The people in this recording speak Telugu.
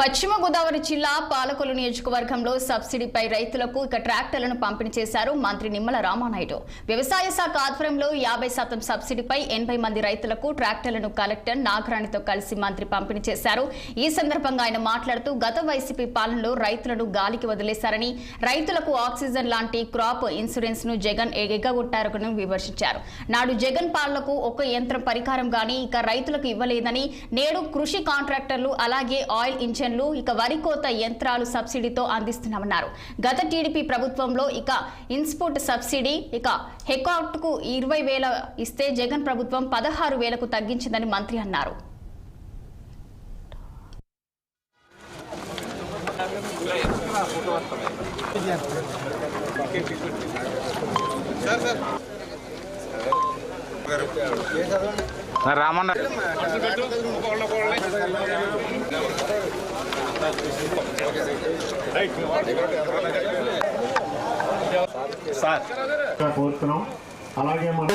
పశ్చిమ గోదావరి జిల్లా పాలకొలు నియోజకవర్గంలో సబ్సిడీపై రైతులకు ఇక ట్రాక్టర్లను పంపిణీ చేశారు మంత్రి నిమ్మల రామానాయుడు. వ్యవసాయ శాఖ ఆధ్వర్యంలో యాభై శాతం సబ్సిడీపై ఎనభై మంది రైతులకు ట్రాక్టర్లను కలెక్టర్ నాగరాణితో కలిసి మంత్రి పంపిణీ చేశారు. ఈ సందర్భంగా ఆయన మాట్లాడుతూ గత వైసీపీ పాలనలో రైతులను గాలికి వదిలేశారని రైతులకు ఆక్సిజన్ లాంటి క్రాప్ ఇన్సూరెన్స్ను జగన్ ఎగగొట్టారని విమర్శించారు. నాడు జగన్ పాలనకు ఒక యంత్రం పరికారం గాని ఇక రైతులకు ఇవ్వలేదని నేడు కృషి కాంట్రాక్టర్లు అలాగే ఆయిల్ ఇంజన్ ఇంజన్లు ఇక వరి కోత యంత్రాలు సబ్సిడీతో అందిస్తున్నామన్నారు. గత టీడీపీ ప్రభుత్వంలో ఇక ఇన్స్పుట్ సబ్సిడీ ఇక హెకాట్కు ఇరవై వేల ఇస్తే జగన్ ప్రభుత్వం పదహారు వేలకు తగ్గించిందని మంత్రి అన్నారు. రామన్న కోరుతున్నాం. అలాగే మన